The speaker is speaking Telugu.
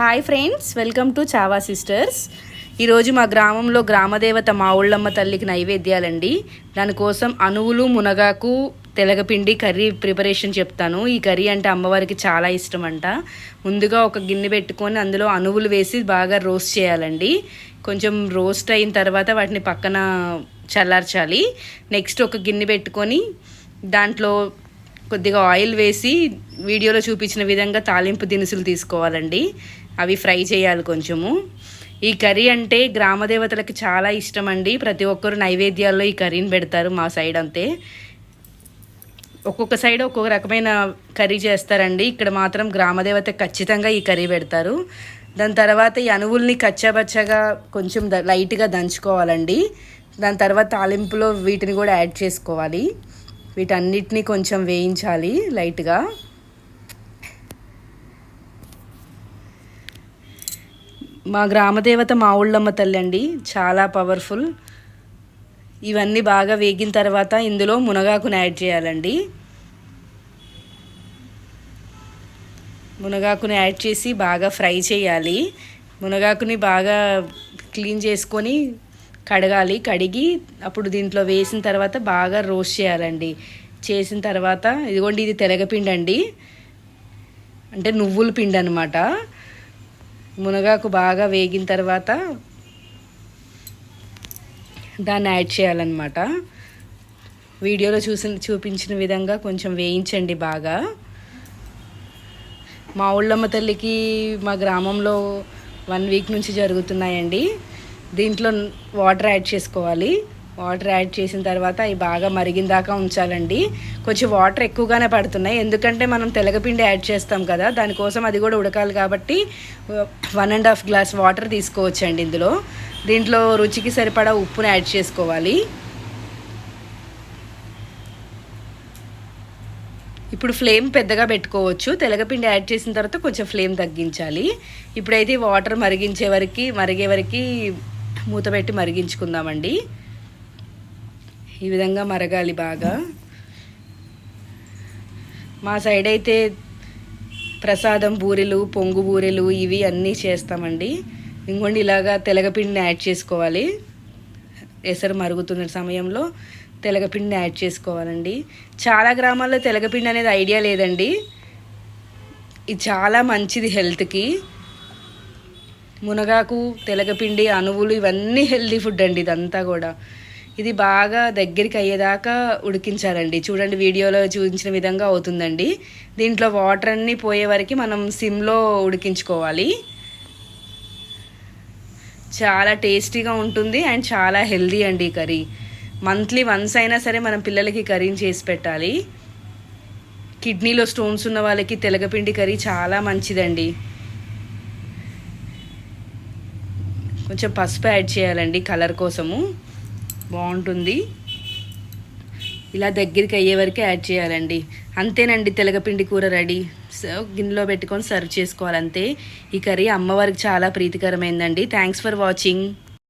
Hi friends welcome to Chava sisters ఈరోజు మా గ్రామంలో గ్రామదేవత మా ఊళ్ళమ్మ తల్లికి నైవేద్యాలండి. దానికోసం అనువులు మునగాకు తెలగపిండి కర్రీ ప్రిపరేషన్ చెప్తాను. ఈ కర్రీ అంటే అమ్మవారికి చాలా ఇష్టం అంట ముందుగా ఒక గిన్నె పెట్టుకొని అందులో అనువులు వేసి బాగా రోస్ట్ చేయాలండి. కొంచెం రోస్ట్ అయిన తర్వాత వాటిని పక్కన చల్లార్చాలి. నెక్స్ట్ ఒక గిన్నె పెట్టుకొని దాంట్లో కొద్దిగా ఆయిల్ వేసి వీడియోలో చూపించిన విధంగా తాలింపు దినుసులు తీసుకోవాలండి. అవి ఫ్రై చేయాలి కొంచెము. ఈ కర్రీ అంటే గ్రామదేవతలకు చాలా ఇష్టం అండి ప్రతి ఒక్కరు నైవేద్యాల్లో ఈ కర్రీని పెడతారు మా సైడ్ అంతే. ఒక్కొక్క సైడ్ ఒక్కొక్క రకమైన కర్రీ చేస్తారండి. ఇక్కడ మాత్రం గ్రామదేవత ఖచ్చితంగా ఈ కర్రీ పెడతారు. దాని తర్వాత ఈ అణువుల్ని కచ్చాబచ్చగా కొంచెం ద లైట్గా దంచుకోవాలండి. దాని తర్వాత తాలింపులో వీటిని కూడా యాడ్ చేసుకోవాలి. వీటన్నిటిని కొంచెం వేయించాలి లైట్గా. మా గ్రామదేవత మా ఊళ్ళమ్మ తల్లి అండి. చాలా పవర్ఫుల్. ఇవన్నీ బాగా వేగిన తర్వాత ఇందులో మునగాకుని యాడ్ చేయాలండి. మునగాకుని యాడ్ చేసి బాగా ఫ్రై చేయాలి. మునగాకుని బాగా క్లీన్ చేసుకొని కడగాలి. కడిగి అప్పుడు దీంట్లో వేసిన తర్వాత బాగా రోస్ట్ చేయాలండి. చేసిన తర్వాత ఇదిగోండి ఇది తెలగపిండి అండి అంటే నువ్వుల పిండి అనమాట మునగాకు బాగా వేగిన తర్వాత దాన్ని యాడ్ చేయాలన్నమాట. వీడియోలో చూసిన చూపించిన విధంగా కొంచెం వేయించండి బాగా. మా ఊళ్ళమ్మ తల్లికి మా గ్రామంలో వన్ వీక్ నుంచి జరుగుతున్నాయండి. దీంట్లో వాటర్ యాడ్ చేసుకోవాలి. వాటర్ యాడ్ చేసిన తర్వాత అవి బాగా మరిగిన దాకా ఉంచాలండి. కొంచెం వాటర్ ఎక్కువగానే పడుతున్నాయి. ఎందుకంటే మనం తెలగపిండి యాడ్ చేస్తాం కదా దానికోసం అది కూడా ఉడకాలి కాబట్టి one and half glass water తీసుకోవచ్చండి ఇందులో. దీంట్లో రుచికి సరిపడా ఉప్పుని యాడ్ చేసుకోవాలి. ఇప్పుడు ఫ్లేమ్ పెద్దగా పెట్టుకోవచ్చు. తెలగపిండి యాడ్ చేసిన తర్వాత కొంచెం ఫ్లేమ్ తగ్గించాలి. ఇప్పుడైతే వాటర్ మరిగించే వరకు మరిగే వరకు మూత పెట్టి మరిగించుకుందామండి. ఈ విధంగా మరగాలి బాగా. మా సైడ్ అయితే ప్రసాదం బూరెలు పొంగు బూరెలు ఇవి అన్నీ చేస్తామండి. ఇంకోండి ఇలాగా తెలగపిండిని యాడ్ చేసుకోవాలి. ఎసరు మరుగుతున్న సమయంలో తెలగపిండిని యాడ్ చేసుకోవాలండి. చాలా గ్రామాల్లో తెలగపిండి అనేది ఐడియా లేదండి. ఇది చాలా మంచిది హెల్త్కి. మునగాకు తెలగపిండి అణువులు ఇవన్నీ హెల్తీ ఫుడ్ అండి ఇదంతా కూడా. ఇది బాగా దగ్గరికి అయ్యేదాకా ఉడికించాలండి చూడండి వీడియోలో చూపించిన విధంగా అవుతుందండి. దీంట్లో వాటర్ అన్నీ పోయే వరకు మనం సిమ్లో ఉడికించుకోవాలి. చాలా టేస్టీగా ఉంటుంది అండ్ చాలా హెల్దీ అండి ఈ కర్రీ. మంత్లీ వన్స్ అయినా సరే మనం పిల్లలకి కర్రీని చేసి పెట్టాలి. కిడ్నీలో స్టోన్స్ ఉన్న వాళ్ళకి తెలగపిండి కర్రీ చాలా మంచిదండి. కొంచెం పసుపు యాడ్ చేయాలండి కలర్ కోసము. బాగుంటుంది. ఇలా దగ్గరికి అయ్యే వరకు యాడ్ చేయాలండి. అంతేనండి తెలగపిండి కూర రెడీ. సో గిన్నెలో పెట్టుకొని సర్వ్ చేసుకోవాలి అంతే ఈ కర్రీ అమ్మవారికి చాలా ప్రీతికరమైందండి. Thanks for watching